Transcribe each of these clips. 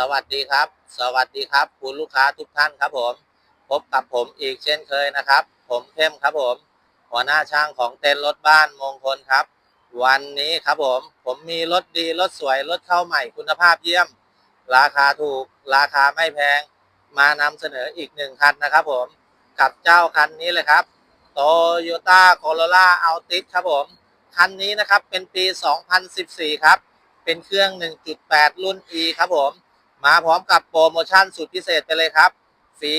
สวัสดีครับ สวัสดีครับ คุณลูกค้าทุกท่านครับผม พบกับผมอีกเช่นเคยนะครับ ผมเข้มครับผม หัวหน้าช่างของเต็นท์รถบ้านมงคลครับ วันนี้ครับผม ผมมีรถดีรถสวยรถเข้าใหม่คุณภาพเยี่ยม ราคาถูก ราคาไม่แพง มานำเสนออีกหนึ่งคันนะครับผม กับเจ้าคันนี้เลยครับ Toyota Corolla Altis ครับผม คันนี้นะครับเป็นปี 2014 ครับ เป็นเครื่อง 1.8 รุ่น E ครับผม มาพร้อมกับโปรโมชั่นสุดพิเศษไปเลยครับฟรี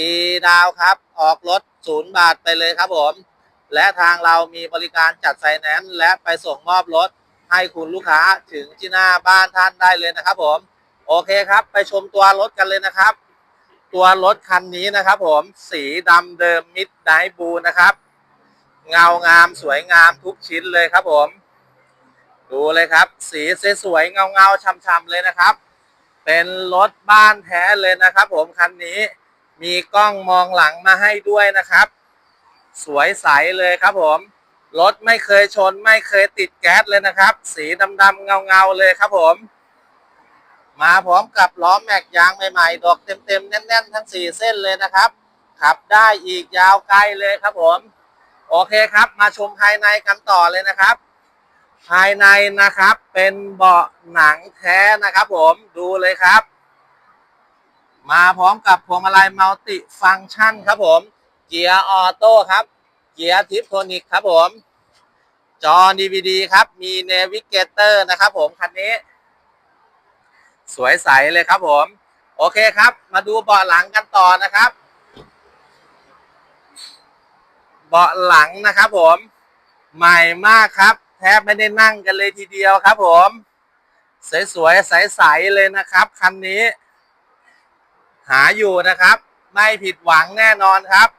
ดาวครับ ออกรถ0บาทไปเลยครับผม และทางเรามีบริการจัดไฟแนนซ์และไปส่งมอบรถ ให้คุณลูกค้าถึงที่หน้าบ้านท่านได้เลยนะครับผม โอเคครับ ไปชมตัวรถกันเลยนะครับ ตัวรถคันนี้นะครับผม สีดำเดิมมิดไดบูนะครับ เงางามสวยงามทุกชิ้นเลยครับผม ดูเลยครับ สีสวยๆเงาเงาๆช่ำๆเลยนะครับ เป็นรถบ้านแท้เลยนะครับ ผมคันนี้มีกล้องมองหลังมาให้ด้วยนะครับ สวยใสเลยครับผม รถไม่เคยชนไม่เคยติดแก๊สเลยนะครับ สีดำๆเงาๆเลยครับผม มาพร้อมกับล้อแม็กยางใหม่ๆ ดอกเต็มๆ แน่นๆ ทั้ง 4 เส้นเลยนะครับ ขับได้อีกยาวไกลเลยครับผม โอเคครับ มาชมภายในกันต่อเลยนะครับ ภายในนะครับเป็นเบาะหนังแท้นะครับผมดูเลยครับ มาพร้อมกับพวงมาลัยมัลติฟังก์ชันครับผม เกียร์ออโต้ครับ เกียร์ทิปโทนิกครับผม จอ DVD ครับ มีเนวิเกเตอร์นะครับผม คันนี้ สวยใสเลยครับผม โอเคครับ มาดูเบาะหลังกันต่อนะครับ เบาะหลังนะครับผม ใหม่มากครับ แทบไม่ได้นั่งกันเลยทีเดียวครับผม สวยๆ ใสๆ เลยนะครับ คันนี้ หาอยู่นะครับ ไม่ผิดหวังแน่นอนครับ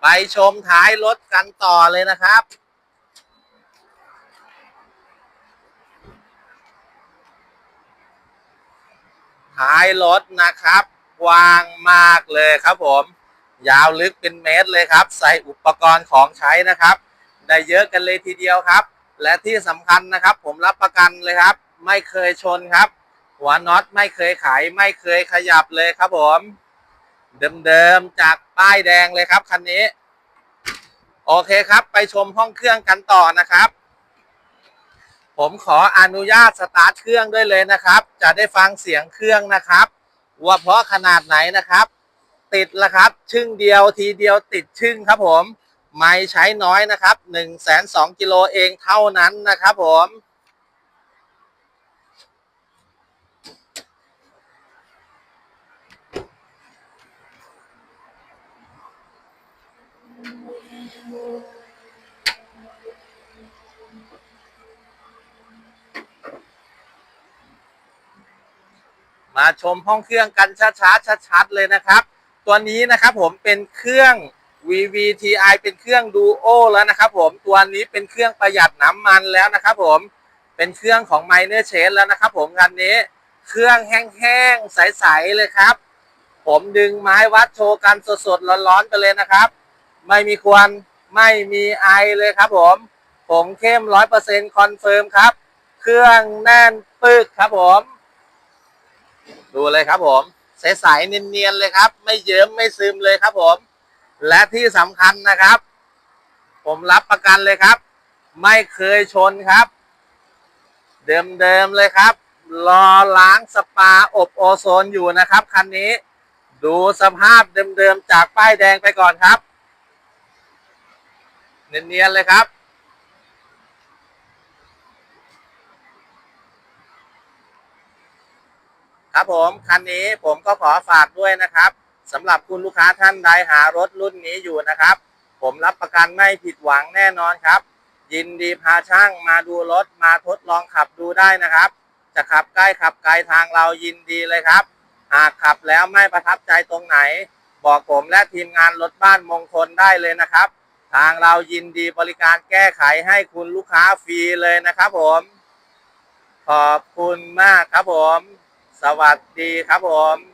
ไปชมท้ายรถกันต่อเลยนะครับท้ายรถนะครับ กว้างมากเลยครับผม ยาวลึกเป็นเมตรเลยครับ ใส่อุปกรณ์ของใช้นะครับ ได้เยอะกันเลยทีเดียวครับ และที่สำคัญนะครับ ผมรับประกันเลยครับ ไม่เคยชนครับ หัวน็อตไม่เคยไขไม่เคยขยับเลยครับผม เดิมๆจากป้ายแดงเลยครับคันนี้ โอเคครับไปชมห้องเครื่องกันต่อนะครับ ผมขออนุญาตสตาร์ทเครื่องด้วยเลยนะครับ จะได้ฟังเสียงเครื่องนะครับ ว่าเพราะขนาดไหนนะครับติดละครับ ชึ่งเดียวทีเดียวติดชึ่งครับผม ไม่ใช้น้อยนะครับ1นึ่งแสนสองกิโลเองเท่านั้นนะครับผมมาชมห้องเครื่องกันช้าๆชัดๆเลยนะครับ ตัวนี้นะครับผมเป็นเครื่อง VVTi เป็นเครื่องดูโอแล้วนะครับผมตัวนี้เป็นเครื่องประหยัดน้ำมันแล้วนะครับผมเป็นเครื่องของ m i n e r c h a i n แล้วนะครับผมคันนี้เครื่องแห้งๆใสๆเลยครับ ผมดึงไม้วัดโชว์กันสดๆร้อนๆไปเลยนะครับ ไม่มีควันไม่มีไอเลยครับผมผงเข้มร้อยเปอร์เซ็นต์คอนเฟิร์มครับ เครื่องแน่นปึกครับผม ดูเลยครับผม ใสๆเนียนๆเลยครับ ไม่เยิ้มไม่ซึมเลยครับผม และที่สำคัญนะครับ ผมรับประกันเลยครับ ไม่เคยชนครับ เดิมๆเลยครับ รอล้างสปาอบโอโซนอยู่นะครับคันนี้ดูสภาพเดิมๆจากป้ายแดงไปก่อนครับ เนียนๆเลยครับ ครับผมคันนี้ผมก็ขอฝากด้วยนะครับ สำหรับคุณลูกค้าท่านใดหารถรุ่นนี้อยู่นะครับ ผมรับประกันไม่ผิดหวังแน่นอนครับ ยินดีพาช่างมาดูรถมาทดลองขับดูได้นะครับ จะขับใกล้ขับไกลทางเรายินดีเลยครับ หากขับแล้วไม่ประทับใจตรงไหน บอกผมและทีมงานรถบ้านมงคลได้เลยนะครับ ทางเรายินดีบริการแก้ไขให้คุณลูกค้าฟรีเลยนะครับผม ขอบคุณมากครับผม สวัสดีครับผม